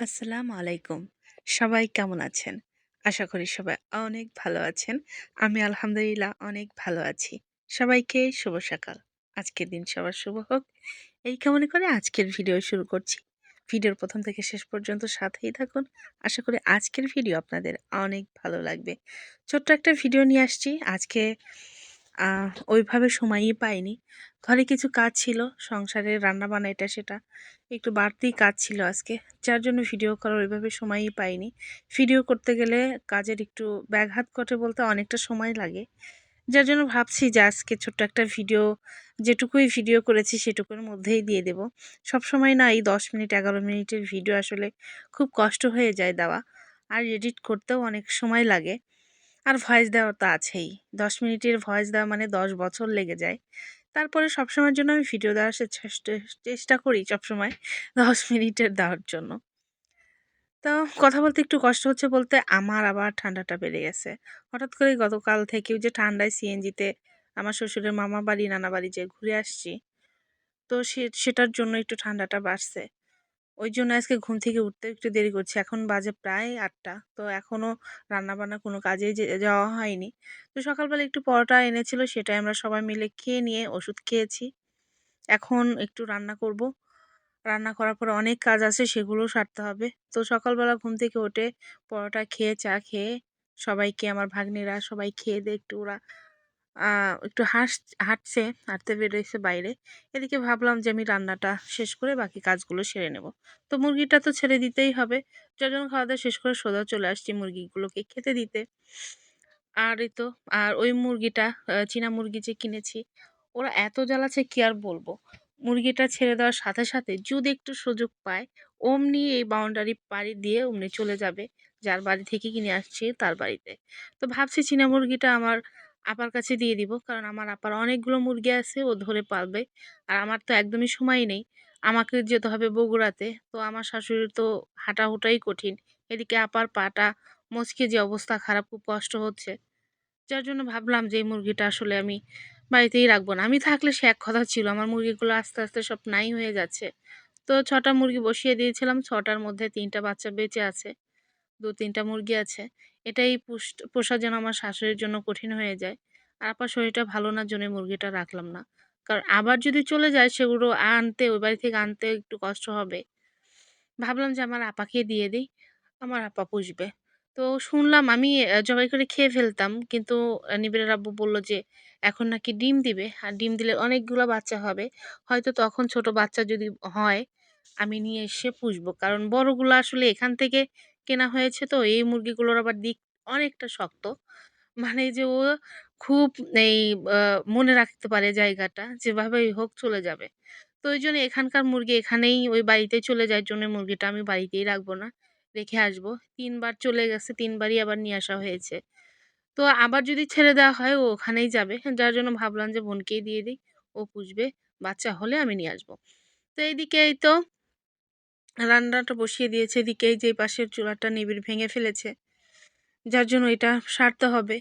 আসসালামু আলাইকুম। সবাই কেমন আছেন? আশা করি সবাই অনেক ভালো আছেন। আমি আলহামদুলিল্লাহ অনেক ভালো আছি। সবাইকে শুভ সকাল। আজকের দিন সবার শুভ হোক। এই কামনা করে আজকের ভিডিও শুরু করছি। ভিডিওর প্রথম থেকে শেষ পর্যন্ত সাথেই থাকুন। আশা করি আজকের ভিডিও আপনাদের অনেক ভালো লাগবে। ছোট্ট একটা ভিডিও নিয়ে আসছি। আজকে ওইভাবে সময়ই পাইনি। ঘরে কিছু কাজ ছিল, সংসারের রান্নাবান্না এটা সেটা। একটু বাড়তি কাজ ছিল আজকে। যার জন্য ভিডিও করার ওইভাবে সময়ই পাইনি। ভিডিও করতে গেলে কাজের একটু ব্যাঘাত ঘটে বলতে অনেকটা সময় লাগে। যার জন্য ভাবছি যে আজকে ছোট্ট একটা ভিডিও যেটুকুই ভিডিও করেছি সেটুকুর মধ্যেই দিয়ে দেব। সবসময় না এই ১০ মিনিট ১১ মিনিটের ভিডিও আসলে খুব কষ্ট হয়ে যায় দেওয়া। আর এডিট করতেও অনেক সময় লাগে। আর ভয়েস দেওয়া তো আছেই। ১০ মিনিটের ভয়েস দেওয়া মানে ১০ বছর লেগে যায়। তারপরে সবসময়ের জন্য আমি ভিডিও দেওয়ার চেষ্টা করি সবসময় ১০ মিনিটের দেওয়ার জন্য। তো কথা বলতে একটু কষ্ট হচ্ছে বলতে আমার আবার ঠান্ডাটা বেড়ে গেছে। হঠাৎ করে গতকাল থেকে ওই যে ঠান্ডায় সিএনজিতে আমার শ্বশুরের মামা বাড়ি, নানা বাড়ি যেয়ে ঘুরে আসছি। তো সে সেটার জন্য একটু ঠান্ডাটা বাড়ছে। ওই জন্য আজকে ঘুম থেকে উঠতেও একটু দেরি করছি। এখন বাজে প্রায় আটটা তো এখনও রান্নাবান্না কোনো কাজেই যাওয়া হয়নি। তো সকালবেলা একটু পরোটা এনেছিল সেটাই আমরা সবাই মিলে খেয়ে নিয়ে ওষুধ খেয়েছি। এখন একটু রান্না করব। রান্না করার পরে অনেক কাজ আছে সেগুলোও সারতে হবে। তো সকালবেলা ঘুম থেকে উঠে পরোটা খেয়ে, চা খেয়ে সবাইকে আমার ভাগ্নিরা সবাই খেয়ে দেয়ে একটু ওরা একটু হাস হাঁটছে, হাঁটতে বেরোইছে বাইরে। এদিকে ভাবলাম যে আমি রান্নাটা শেষ করে বাকি কাজগুলো সেরে নেব। তো মুরগিটা তো ছেড়ে দিতেই হবে। যার জন্য খাওয়া-দাওয়া শেষ করে সোজা চলে আসছি মুরগিগুলোকে খেতে দিতে। আর এই তো আর ওই মুরগিটা চীনা মুরগি যে কিনেছি, ওরা এত জ্বালাচ্ছে কি আর বলব মুরগিটা ছেড়ে দেওয়ার সাথে, সাথে যদি একটু সুযোগ পায়, অমনি এই বাউন্ডারি পাড়ি দিয়ে অমনি চলে যাবে। যার বাড়ি থেকে কিনে আসছি তার বাড়িতে। তো ভাবছি চীনা মুরগিটা আমার আপার কাছে দিয়ে দিব। কারণ আমার আপার অনেকগুলো মুরগি আছে ও ধরে পালবে। আর আমার তো একদমই সময় নেই। আমাকে যেতে হবে বগুড়াতে। তো আমার শাশুড়ির তো হাঁটা হাঁটাহুটাই কঠিন। এদিকে আপার পাটা মচকে যে অবস্থা খারাপ খুব কষ্ট হচ্ছে। যার জন্য ভাবলাম যে এই মুরগিটা আসলে আমি বাড়িতেই রাখব না। আমি থাকলে সে এক কথা ছিল। আমার মুরগিগুলো আস্তে, আস্তে সব নাই হয়ে যাচ্ছে। তো ছটা মুরগি বসিয়ে দিয়েছিলাম। ছটার মধ্যে ৩ টা বাচ্চা বেঁচে আছে। ২-৩ টা মুরগি আছে। এটাই পুষ যেন আমার শাশুড়ির জন্য কঠিন হয়ে যায়। আর আপার শরীরটা ভালো না জন্যই মুরগিটা রাখলাম না। কারণ আবার যদি চলে যায় সেগুলো আনতে ওই বাড়ি থেকে আনতে একটু কষ্ট হবে। ভাবলাম যে আমার আপাকে দিয়ে দিই আমার আপা পুষবে। তো শুনলাম আমি জবাই করে খেয়ে ফেলতাম। কিন্তু নিবিড়ের আব্বু বলল যে এখন নাকি ডিম দিবে। আর ডিম দিলে অনেকগুলো বাচ্চা হবে। হয়তো তখন ছোট বাচ্চা যদি হয়, আমি নিয়ে এসে পুষবো। কারণ বড়গুলো আসলে এখান থেকে কেনা হয়েছে তো এই মুরগিগুলোর আবার দিক অনেকটা শক্ত। মানে যে ও খুব এই মনে রাখতে পারে জায়গাটা। যেভাবেই হোক চলে যাবে। তো ওই জন্য এখানকার মুরগি এখানেই ওই বাড়িতে চলে যায় জন্য মুরগিটা আমি বাড়িতেই রাখব না। রেখে আসব। তিনবার চলে গেছে, তিনবারই আবার নিয়ে আসা হয়েছে। তো আবার যদি ছেড়ে দেওয়া হয় ও ওখানেই যাবে। যার জন্য ভাবলাম যে বোনকেই দিয়ে দিই ও পুষবে। বাচ্চা হলে আমি নিয়ে আসব। তো এইদিকে এই তো রান্নাটা বসিয়ে দিয়েছে। এদিকে এই যে পাশের চুলাটা নিবিড় ভেঙে ফেলেছে। যার জন্য এটা সারতে হবে।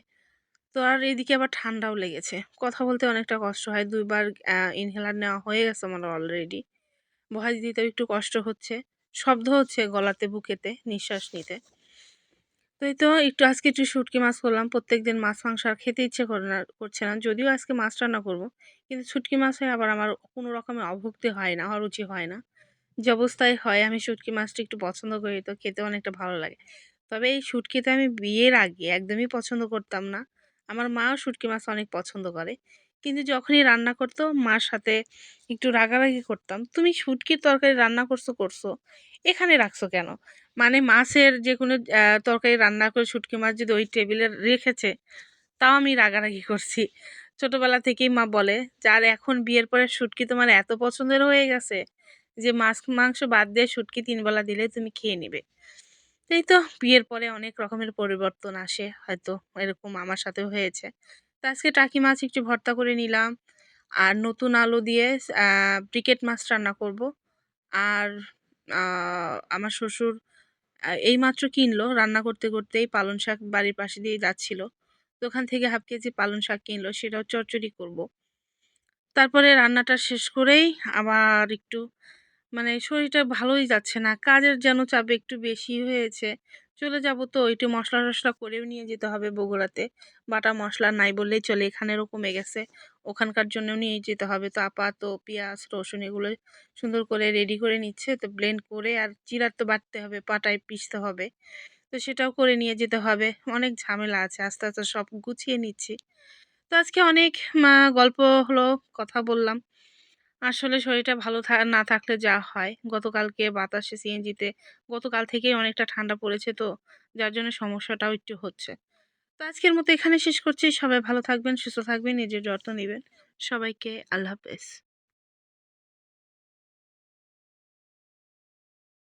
তো আর এদিকে আবার ঠান্ডাও লেগেছে। কথা বলতে অনেকটা কষ্ট হয়। দুইবার ইনহেলার নেওয়া হয়ে গেছে আমার অলরেডি। ভয়েস দিতেও একটু কষ্ট হচ্ছে। শব্দ হচ্ছে গলাতে, বুকেতে নিঃশ্বাস নিতে। তো এই তো একটু আজকে একটু শুটকি মাছ করলাম। প্রত্যেকদিন মাছ মাংস আর খেতে ইচ্ছে করে না করছে না। যদিও আজকে মাছ রান্না করব। কিন্তু শুটকি মাছে আবার আমার কোনো রকমের অভুক্তি হয় না, অরুচি হয় না। যে অবস্থায় হয় আমি শুটকি মাছটা একটু পছন্দ করি তো খেতে অনেকটা ভালো লাগে। তবে এই শুটকিতে আমি বিয়ের আগে একদমই পছন্দ করতাম না। আমার মাও শুটকি মাছ অনেক পছন্দ করে। কিন্তু যখনই রান্না করতো মার সাথে একটু রাগারাগি করতাম। "তুমি শুটকির তরকারি রান্না করছ, করছ। এখানে রাখছো কেন?" মানে মাছের যে কোনো তরকারি রান্না করে শুটকি মাছ যদি ওই টেবিলে রেখেছে, তাও আমি রাগারাগি করছি। ছোটবেলা থেকেই মা বলে যে, "আর এখন বিয়ের পরে শুটকি তোমার এত পছন্দের হয়ে গেছে যে মাছ মাংস বাদ দিয়ে শুটকি ৩ বেলা দিলেই তুমি খেয়ে নেবে এই তো বিয়ের পরে অনেক রকমের পরিবর্তন আসে হয়তো এরকম আমার সাথেও হয়েছে। তো আজকে টাকি মাছ একটু ভর্তা করে নিলাম। আর নতুন আলু দিয়ে ব্রিকেট মাছ রান্না করব। আর আমার শ্বশুর আ এইমাত্র কিনলো রান্না করতে, করতেই পালং শাক বাড়ির পাশে দিয়ে যাচ্ছিল। তো ওখান থেকে হাফ কেজি পালং শাক কিনলো সেটাও চচ্চড়ি করব। তারপরে রান্নাটা শেষ করেই আবার একটু মানে শরীরটা ভালোই যাচ্ছে না। কাজের যেন চাপ একটু বেশি হয়েছে। চলে যাব তো একটু মশলা টশলা করেও নিয়ে যেতে হবে বগুড়াতে। বাটা মশলা নাই বললেই চলে। এখানেরও কমে গেছে। ওখানকার জন্যও নিয়ে যেতে হবে। তো আপা তো পেঁয়াজ, রসুন এগুলো সুন্দর করে রেডি করে নিচ্ছে। তো ব্লেন্ড করে আর চিরার তো বাটতে হবে, পাটায় পিষতে হবে। তো সেটাও করে নিয়ে যেতে হবে। অনেক ঝামেলা আছে। আস্তে, আস্তে সব গুছিয়ে নিচ্ছি। তো আজকে অনেক গল্প হলো, কথা বললাম। আসলে শরীরটা ভালো না থাকলে যা হয়, গতকালকে বাতাসে সিএনজিতে গতকাল থেকেই অনেকটা ঠান্ডা পড়েছে তো, যার জন্য সমস্যাটাও একটু হচ্ছে। তো আজকের মতো এখানে শেষ করছি। সবাই ভালো থাকবেন, সুস্থ থাকবেন, নিজের যত্ন নেবেন সবাইকে আল্লাহ হাফেজ।